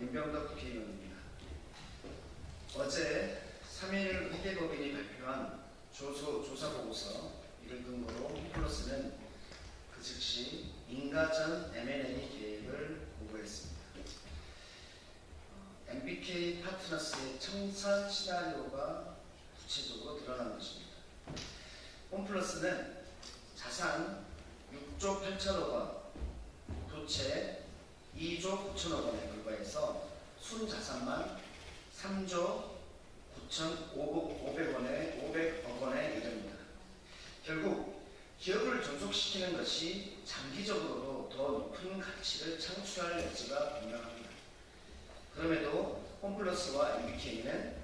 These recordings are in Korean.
민병덕 국회의원입니다. 어제 3일 회계법인이 발표한 조소, 조사 보고서 이를 근거로 홈플러스는 그 즉시 인가전 M&A 계획을 공고했습니다. 어, MBK 파트너스의 청산 시나리오가 구체적으로 드러난 것입니다. 홈플러스는 자산 6조 8천억 원, 부채 2조 9천억 원에 불과해서 순자산만 3조 9,500원에 500억 원에 이릅니다. 결국 기업을 존속시키는 것이 장기적으로도 더 높은 가치를 창출할 여지가 분명합니다. 그럼에도 홈플러스와 MBK는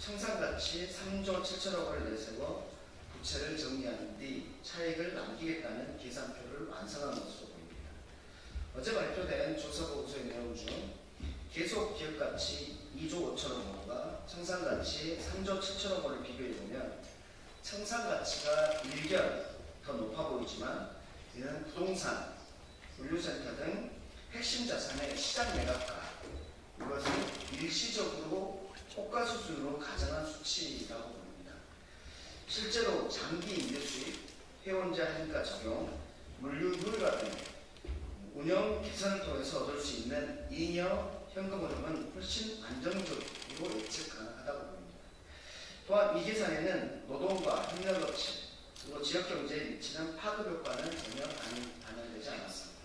청산가치 3조 7천억 원을 내세워 부채를 정리하는 뒤 차익을 남기겠다는 계산표를 완성한 것으로. 어제 발표된 조사 보고서의 내용 중 계속 기업가치 2조 5천억 원과 청산가치 3조 7천억 원을 비교해보면 청산가치가 1결 더 높아 보이지만 이는 부동산, 물류센터 등 핵심 자산의 시장 매각가 이것을 일시적으로 호가 수준으로 가정한 수치라고 봅니다. 실제로 장기 임대 수입, 회원자 할인가 적용, 물류 효율화 등 운영 개선을 통해서 얻을 수 있는 잉여 현금 흐름은 훨씬 안정적으로 예측 가능하다고 봅니다. 또한 이 계산에는 노동과 협력업체 그리고 지역 경제에 미치는 파급 효과는 전혀 반영- 반영되지 않았습니다.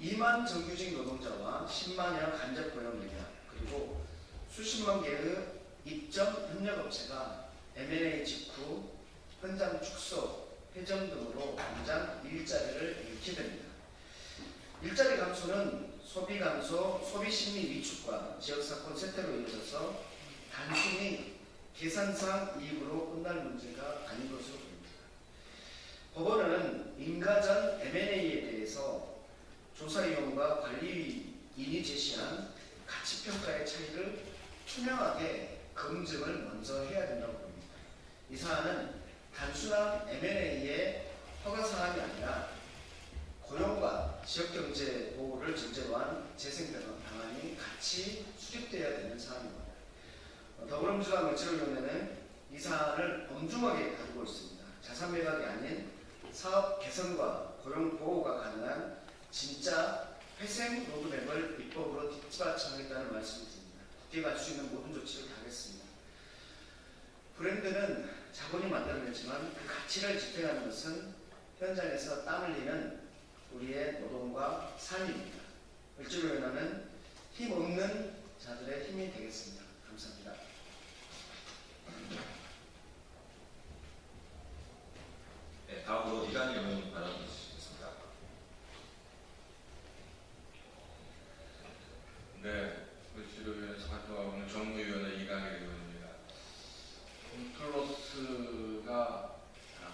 2만 정규직 노동자와 10만여 간접 고용 인력 그리고 수십만 개의 입점 협력업체가 M&A 직후 현장 축소, 회전 등으로 당장 일자리를 잃게 됩니다. 일자리 감소는 소비 감소, 소비 심리 위축과 지역 사건 세태로 이어져서 단순히 계산상 이익으로 끝날 문제가 아닌 것으로 보입니다. 법원은 인가전 M&A에 대해서 조사위원과 관리인이 제시한 가치평가의 차이를 투명하게 검증을 먼저 해야 된다고 봅니다. 이 사안은 단순한 M&A의 허가 사항이 아니라 고용과 지역경제 보호를 전제로 한 재생변화 방안이 같이 수립되어야 되는 사안입니다. 어, 더불어민주당 물질위원회는 이 사안을 엄중하게 다루고 있습니다. 자산 매각이 아닌 사업 개선과 고용 보호가 가능한 진짜 회생 로드맵을 입법으로 뒷받침하겠다는 말씀을 드립니다. 할수 있는 모든 조치를 하겠습니다. 브랜드는 자본이 만들어냈지만 그 가치를 집행하는 것은 현장에서 땀 흘리는 우리의 노동과 삶입니다. 을지로연합은 힘 없는 자들의 힘이 되겠습니다. 감사합니다. 네, 다음으로 이강일 의원님 발언 주시겠습니다. 네, 물치료위원회에서 활동하고 있는 정무위원회 이강일 의원입니다. 홈플러스가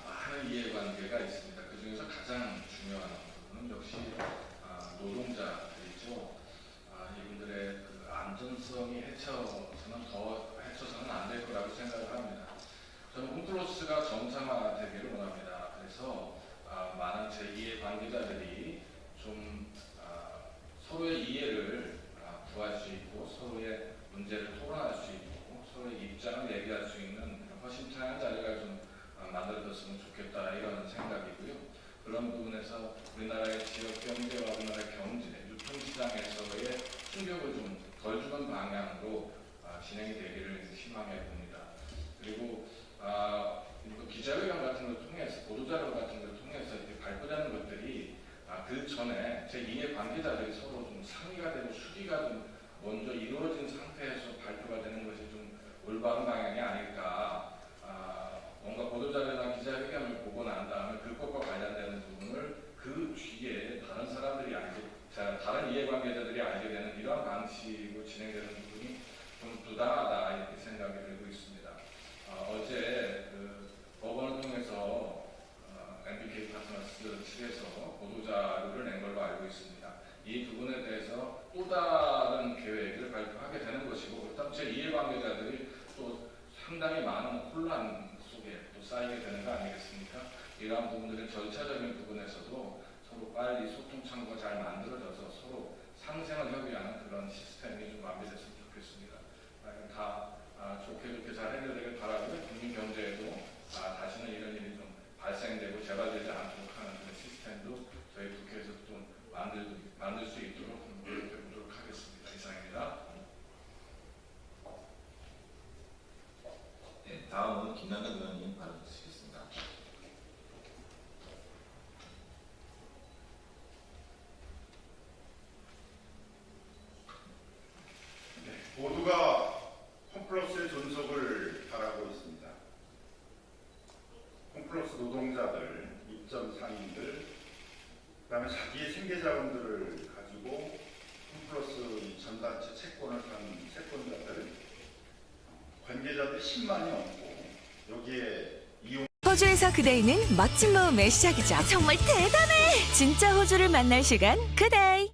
많은 이해관계가 있습니다. 그 중에서 가장 중요한 부분은 역시 아, 노동자들이죠. 아, 이분들의 그 안전성이 해쳐서는 더 해쳐서는 안 될 거라고 생각을 합니다. 저는 홈플러스가 정상화되기를 원합니다. 그래서 아, 많은 제2의 관계자들이 좀 아, 서로의 이해를 아, 구할 수 있고 서로의 문제를 토론할 수 있고 서로의 입장을 얘기할 수 있는 허심탄회한 자리가 좀 아, 만들어졌으면 좋겠다 이런 생각이고요. 그런 부분에서 우리나라의 지역 경제와 우리나라의 경제, 유통시장에서의 충격을 좀 덜 주는 방향으로 아, 진행이 되기를 희망해 봅니다. 그리고 아, 기자회견 같은 걸 통해서 보도자료 같은 걸 통해서 이렇게 발표되는 것들이 아, 그 전에 제 이해 관계자들이 서로 좀 상의가 되고 수기가 좀 먼저 이루어진 상태에서 발표가 되는 것이 좀 올바른 방향이 아닐까. 아, 뭔가 보도자료나 기자회견을 보고 난 다음에 그것과 관련되는 부분을 그 뒤에 다른 사람들이 알게, 자, 다른 이해관계자들이 알게 되는 이러한 방식으로 진행되는 부분이 좀 부당하다 이렇게 생각이 들고 있습니다. 아, 어제 그 법원을 통해서 어, MBK 파트너스 측에서 보도자료를 낸 걸로 알고 있습니다. 이 부분에 대해서 또 다른 계획을 발표하게 되는 것이고 그다음 제 이해관계자들이 또 상당히 많은 혼란 쌓이게 되는 거 아니겠습니까? 이러한 부분들은 절차적인 부분에서도 서로 빨리 소통 창구가 잘 만들어져서 서로 상생을 협의하는 그런 시스템이 좀 마련됐으면 좋겠습니다. 다 아, 좋게 좋게 잘 해결되길 바라고요. 국민 경제에도 아, 다시는 이런 일이 좀 발생되고 재발되지 않도록 하는 그런 시스템도 저희 국회에서 좀 만들, 만들 수 있도록 노력해 보도록 하겠습니다. 이상입니다. 네, 다음은 김남근 의원님 발언 주시겠습니다. 네, 모두가 홈플러스의 존속을 바라고 있습니다. 홈플러스 노동자들, 입점 상인들, 그다음에 자기의 생계 자원들을 가지고 홈플러스 이 전단체 채권을 산 채권자들, 관계자들 10만이 넘고 여기에 이용 호주에서 그대이는 멋진 모험의 시작이죠. 정말 대단해! 진짜 호주를 만날 시간, 그대이!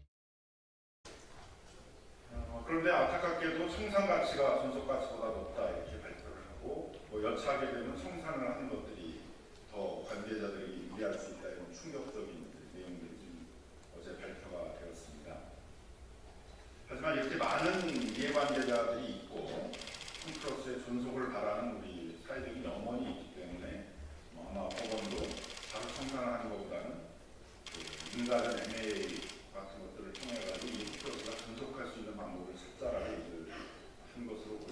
어, 그런데 안타깝게도 청산 가치가 존속 가치보다 높다 이렇게 발표를 하고 뭐 여차하게 되면 청산을 하는 것들이 더 관계자들이 유리할 수 있다 이런 충격적인 내용들이 좀 어제 발표가 되었습니다. 하지만 이렇게 많은 이해관계자들이 있고 홈플러스의 존속을 바라는 우리 사회적인 염원이 있기 때문에 뭐 아마 법원도 바로 청산을 하는 것보다는 그 민간은 MA 같은 것들을 통해 가지고 이 홈플러스가 존속할 수 있는 방법을 얘기를 한 것으로.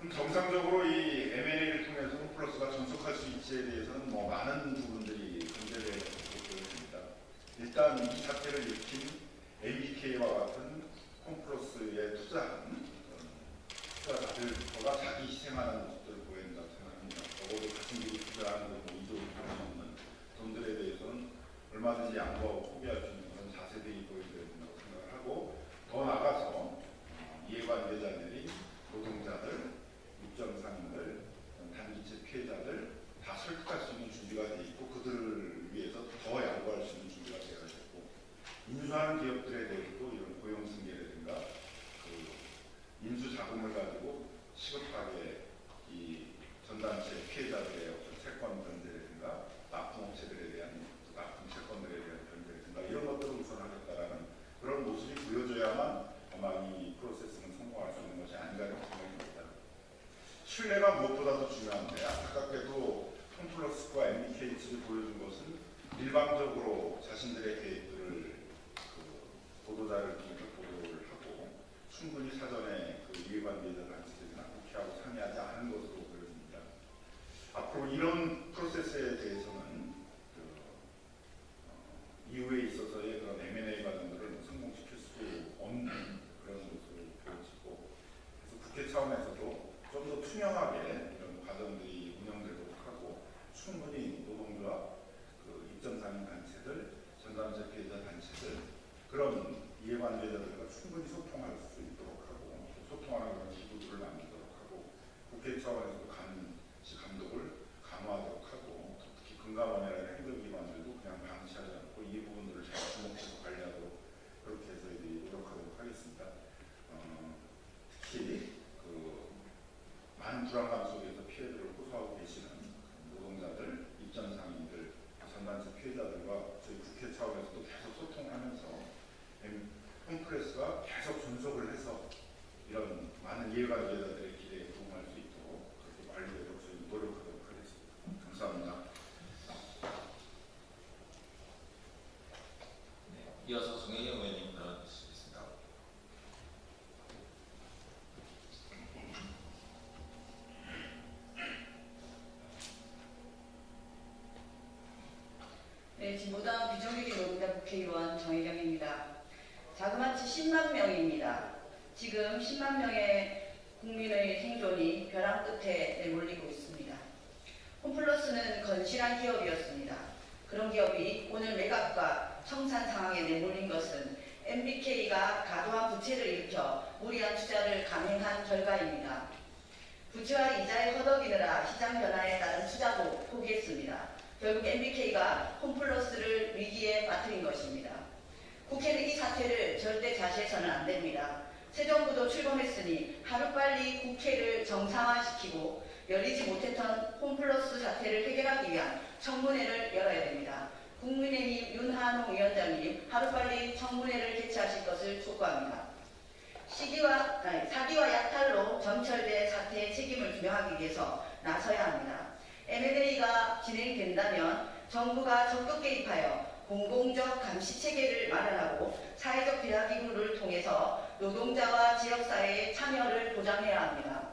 그럼 정상적으로 이 M&A를 통해서 홈플러스가 존속할 수 있지에 대해서는 뭐 많은 부분들이 문제될 것으로 보여집니다. 일단 이 사태를 일으킨 ABK와 같은 홈플러스에 투자한 투자자들과 자기 희생하는 모습들을 보여준다고 생각합니다. 적어도 같은 길이 투자하는 것뭐 이조를 없는 돈들에 대해서는 얼마든지 양보하고 포기할 수 있는 그런 자세들이 보여줘야 된다고 생각을 하고 더 나아가서 어, 이해관계자들이 노동자들, 입점상인들, 단기채 피해자들 다 설득할 수 있는 준비가 돼 있고 그들을 위해서 더 양보할 수 있는 준비가 되어 있고 인수하는 기업들에 대해서도 이런 고용 승계라든가 그 인수 자금을 가지고 시급하게 이 전단체 피해자들의 어떤 채권 변제라든가 납품업체들에 대한 납품 채권들에 대한 변제라든가 이런 것들을 우선하겠다라는 그런 모습이 보여줘야만 아마 이 프로세스는 성공할 수 있는 것이 아닌가 이런 생각이 듭니다. 신뢰가 무엇보다도 중요한데 안타깝게도 홈플러스과 MBK 측이 보여준 것은 일방적으로 자신들의 계획들을 그 보도자를 통해서 보도를 하고 충분히 사전에 그 이해관계자들한테나 국회하고 상의하지 않은 것으로 보여집니다. 앞으로 이런 프로세스에 대해서는 그, 어, 이후에 있어서의 그런 M&A 과정들을 성공시킬 수 없는 그런 모습을 보여지고 그래서 국회 차원에서도 좀 더 투명하게 이런 과정들이 운영되도록 하고 충분히 노동조합, 그 입점상인 단체들, 전담자 피해자 단체들 그런 이해관계자들과 충분히 소통할 수 있도록 하고 또 소통하는 그런 기구들을 만들도록 하고 국회 차원에서도 감시 감독을 강화하도록 하고 또 특히 금감원이라는 행정기관들도 그냥 방치하지 않고 이 부분들을 잘 주목해서 관리하도록 그렇게 해서 이제 노력하도록 하겠습니다. 어, 특히 그 많은 불안감 속에서 피해들을 호소하고 계시는 노동자들, 입점상인들, 전단체 피해자들과 저희 국회 차원에서도 계속 소통하면서 엠- 홈프레스가 계속 존속을 해서 이런 많은 이해관계자들의 기대에 부응할 수 있도록 그렇게 관리되도록 저희 노력하도록 하겠습니다. 감사합니다. 네, 이어서 송혜경 의원님 발언 주시겠습니다. 진보당 비정규직 노동자 국회의원 정혜경입니다. 자그마치 10만 명입니다. 지금 10만 명의 국민의 생존이 벼랑 끝에 내몰리고 있습니다. 홈플러스는 건실한 기업이었습니다. 그런 기업이 오늘 매각과 청산 상황에 내몰린 것은 MBK가 과도한 부채를 일으켜 무리한 투자를 감행한 결과입니다. 부채와 이자에 허덕이느라 시장 변화에 따른 투자도 포기했습니다. 결국 MBK가 홈플러스를 위기에 빠뜨린 것입니다. 국회는 이 사태를 절대 자시해서는 안 됩니다. 새 정부도 출범했으니 하루빨리 국회를 정상화시키고 열리지 못했던 홈플러스 사태를 해결하기 위한 청문회를 열어야 됩니다. 국민의힘 윤한홍 위원장님 하루빨리 청문회를 개최하실 것을 촉구합니다. 시기와, 아니, 사기와 약탈로 점철된 사태의 책임을 규명하기 위해서 나서야 합니다. M&A가 진행된다면 정부가 적극 개입하여 공공적 감시 체계를 마련하고 사회적 대화기구를 통해서 노동자와 지역사회의 참여를 보장해야 합니다.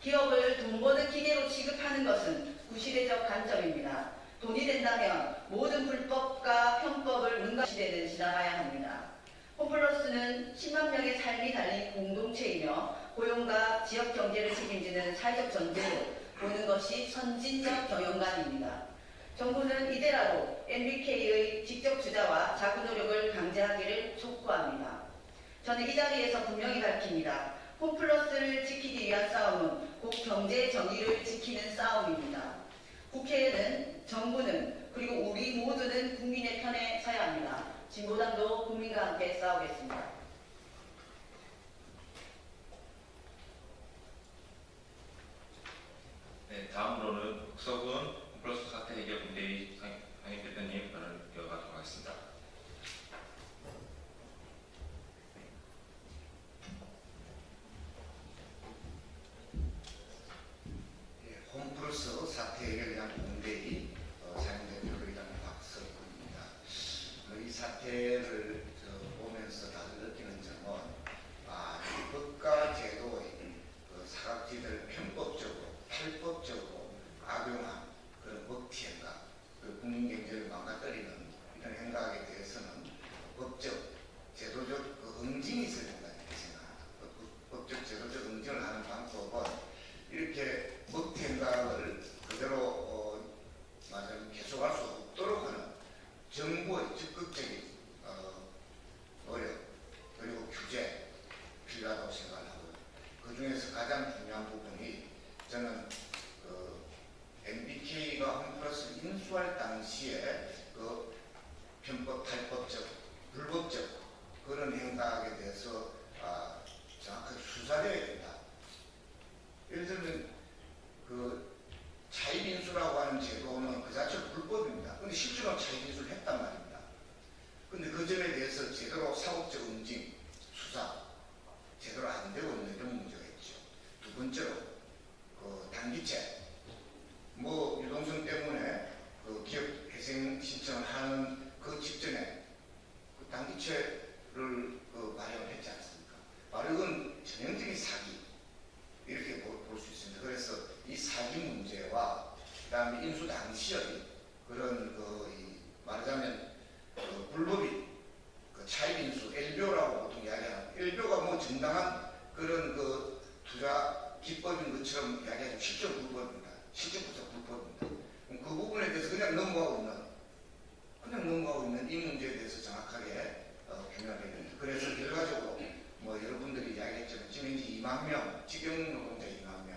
기업을 돈 버는 기계로 취급하는 것은 구시대적 관점입니다. 돈이 된다면 모든 불법과 편법을 능가 시대는 지나가야 합니다. 홈플러스는 10만 명의 삶이 달린 공동체이며 고용과 지역 경제를 책임지는 사회적 전제로 보는 것이 선진적 경영관입니다. 정부는 이제라도 MBK의 직접 투자와 자구 노력을 강제하기를 촉구합니다. 저는 이 자리에서 분명히 밝힙니다. 홈플러스를 지키기 위한 싸움은 곧 경제 정의를 지키는 싸움입니다. 국회에는 정부는 그리고 우리 모두는 국민의 편에 서야 합니다. 진보당도 국민과 함께 싸우겠습니다. 네, 다음으로는 국서군 플러스 사태 해결 문제의 상임 대표님 발언을 이어가도록 하겠습니다. 예, 홈플러스 사태 해결에 대한 공대의 어, 상임대표로 일하는 박석구입니다. 어, 이 사태를 저, 보면서 다들 느끼는 점은 아, 이 법과 제도의 그 사각지대를 편법적으로, 탈법적으로 악용한 그런 먹튀 행각, 그 국민 경제를 망가뜨리는 이런 행각에 대해서는 법적, 제도적 그 응징이 있어야 된다 이렇게 생각합니다. 그 법- 법적, 제도적 응징을 하는 방법은 이렇게 먹튀 행각을 그대로 어, 맞아 계속할 수 없도록 하는 정부의 적극적인 어, 노력 그리고 규제 필요하다고 생각을 하고요. 그 중에서 가장 중요한 부분이 저는 그 MBK가 홈플러스 당시에 그 편법, 탈법적, 불법적 그런 행각에 대해서 아, 정확하게 수사되어야 된다. 예를 들면 그 차입인수라고 하는 제도는 그 자체로 불법입니다. 근데 실제로 차입인수를 했단 말입니다. 근데 그 점에 대해서 제대로 사법적 응징, 수사 제대로 안 되고 있는 이런 문제가 있죠. 두 번째로 그 단기채 뭐 유동성 때문에 그 기업 회생 신청을 하는 그 직전에 그 단기채를 그 발행을 했지 않습니까? 발행은 전형적인 사기 이렇게 볼 수 있습니다. 그래서 이 사기 문제와 그다음에 인수 당시의 그런 그 이 말하자면 그 불법이 그 차입 인수 LBO라고 보통 이야기하는 LBO가 뭐 정당한 그런 그 투자 기법인 것처럼 이야기하지만 실제로 불법입니다. 실제부터 불법입니다. 그럼 그 부분에 대해서 그냥 넘어가고 있는 그냥 넘어가고 있는 이 문제에 대해서 정확하게 어, 규명해야 됩니다. 그래서 결과적으로 뭐 여러분들이 이야기했지만 지금 현재 2만 명, 직영 노동자 2만 명,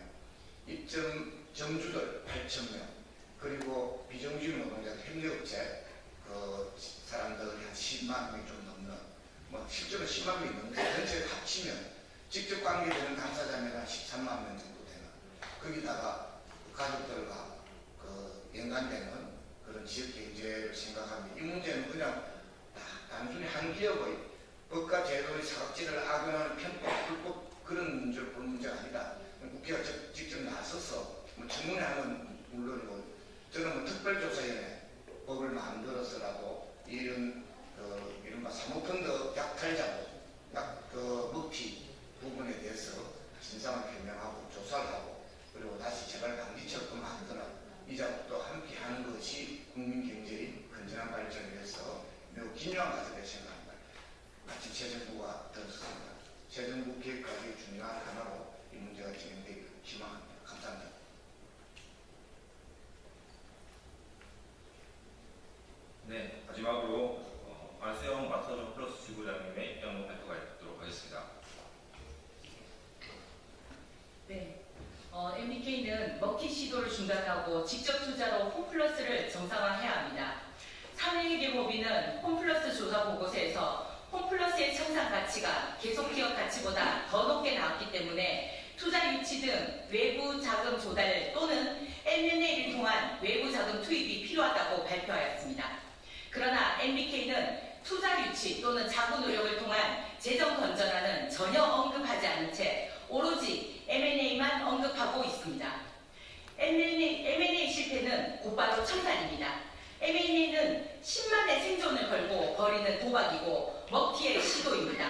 입점 점주들 8천 명, 그리고 비정규직 노동자 협력업체 그 사람들이 한 10만 명이 좀 넘는, 뭐 실제로 10만 명이 넘는 전체 합치면 직접 관계되는 당사자면 한 13만 명 정도 되는 거기다가 그 가족들과 그 연관되는 그런 지역 경제를 생각하면 이 문제는 그냥 다- 단순히 한 기업의 법과 제도의 사각지를 악용하는 편법, 불법 그런 문제를 보는 문제가 아니다. 국회가 적- 직접 나서서 뭐 청문회하는 물론이고 저는 뭐 특별조사위원회 법을 만들어서라도 이런 그 이른바 사모펀드 약탈자고 약그 먹튀 부분에 대해서 진상을 규명하고 조사를 하고 그리고 다시 재발 방지처럼 만드는 이 작업도 함께 하는 것이 국민 경제의 재정부 기획과제 중요한 하나로 이 문제가 진행되기를 희망합니다. 감사합니다. 네, 마지막으로 어, 안세영 마터존 플러스 지부장님의 연구 발표가 있도록 하겠습니다. 네. 어, MBK는 먹튀 시도를 중단하고 직접 투자로 홈플러스를 정상화해야 합니다. 사회회계법인은 조사 보고서에서 홈플러스의 청산 가치가 계속 기업 가치보다 더 높게 나왔기 때문에 투자 유치 등 외부 자금 조달 또는 M&A를 통한 외부 자금 투입이 필요하다고 발표하였습니다. 그러나 MBK는 투자 유치 또는 자구 노력을 통한 재정 건전화는 전혀 언급하지 않은 채 오로지 M&A만 언급하고 있습니다. M&A, M&A 실패는 곧바로 청산입니다. M&A는 10만의 생존을 걸고 벌이는 도박이고 먹튀의 시도입니다.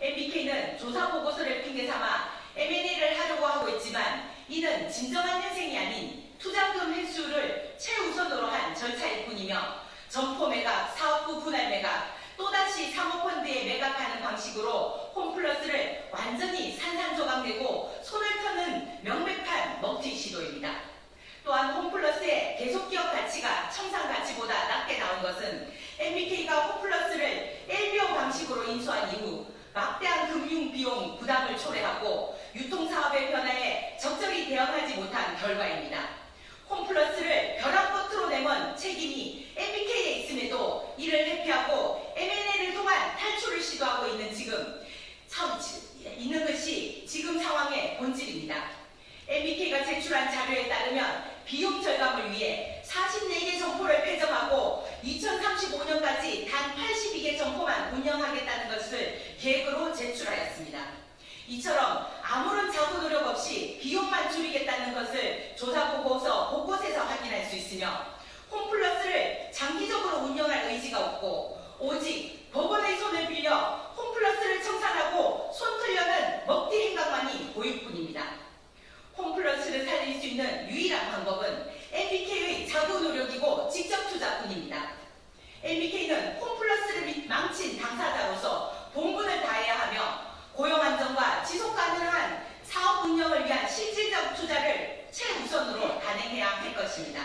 MBK는 조사 보고서를 핑계 삼아 M&A를 하려고 하고 있지만 이는 진정한 현생이 아닌 투자금 회수를 최우선으로 한 절차일 뿐이며 점포 매각, 사업부 분할 매각, 또다시 사모펀드에 매각하는 방식으로 홈플러스를 완전히 산산조각내고 손을 터는 명백한 먹튀 시도입니다. 또한 홈플러스의 계속 기업 가치가 청산 가치보다 낮게 나온 것은 MBK가 홈플러스를 LBO 방식으로 인수한 이후 막대한 금융 비용 부담을 초래하고 유통사업의 변화에 적절히 대응하지 못한 결과입니다. 홈플러스를 벼랑 끝으로 내몬 책임이 MBK에 있음에도 이를 회피하고 M&A를 통한 탈출을 시도하고 있는 지금 참, 있는 것이 지금 상황의 본질입니다. MBK가 제출한 자료에 따르면 비용 절감을 위해 44개 점포를 폐점하고 2035년까지 단 82개 점포만 운영하겠다는 것을 계획으로 제출하였습니다. 이처럼 아무런 자구 노력 없이 비용만 줄이겠다는 것을 조사 보고서 곳곳에서 확인할 수 있으며 홈플러스를 장기적으로 운영할 의지가 없고 오직 법원의 손을 빌려 홈플러스를 청산하고 손 틀려는 먹튀 행각만이 보일 뿐입니다. 홈플러스를 살릴 수 있는 유일한 방법은 MBK의 자구 노력이고 직접 투자뿐입니다. MBK는 홈플러스를 망친 당사자로서 본분을 다해야 하며 고용 안정과 지속 가능한 사업 운영을 위한 실질적 투자를 최우선으로 단행해야 할 것입니다.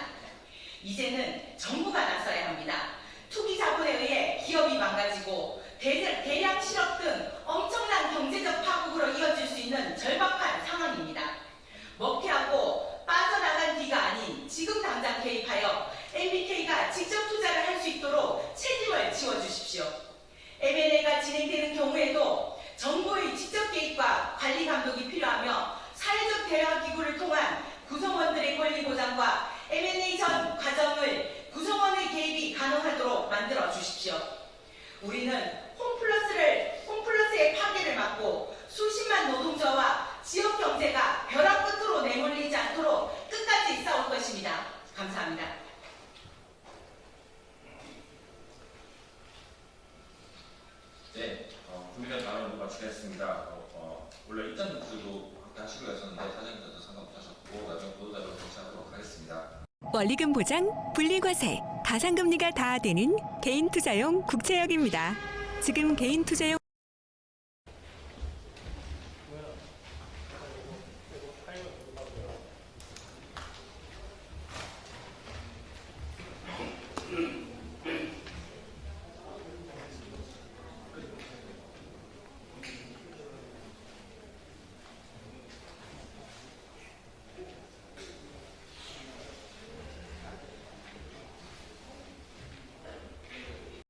이제는 정부가 나서야 합니다. 투기 자본에 의해 기업이 망가지고 대, 대량 실업 등 엄청난 경제적 파국으로 이어질 수 있는 절박한 상황입니다. 먹튀하고 빠져나간 뒤가 아닌 지금 당장 개입하여 MBK가 직접 투자를 할 수 있도록 책임을 지워주십시오. M&A가 진행되는 경우에도 정부의 직접 개입과 관리 감독이 필요하며 사회적 대화 기구를 통한 구성원들의 권리 보장과 M&A 전 과정을 구성원의 개입이 가능하도록 만들어 주십시오. 우리는 홈플러스를 홈플러스의 파괴를 막고 수십만 노동자와 지역 경제가 벼랑 끝으로 내몰리지 않도록 끝까지 싸울 것입니다. 감사합니다. 네, 어, 준비된 발언을 마치겠습니다. 어, 어, 원래 입장 뉴스도 함께 하시기로 했었는데 사장님께서 상관 못하셨고 나중에 보도자료로 제시하도록 하겠습니다. 원리금 보장, 분리과세, 가상금리가 다 되는 개인 투자용 국채역입니다. 지금 개인 투자용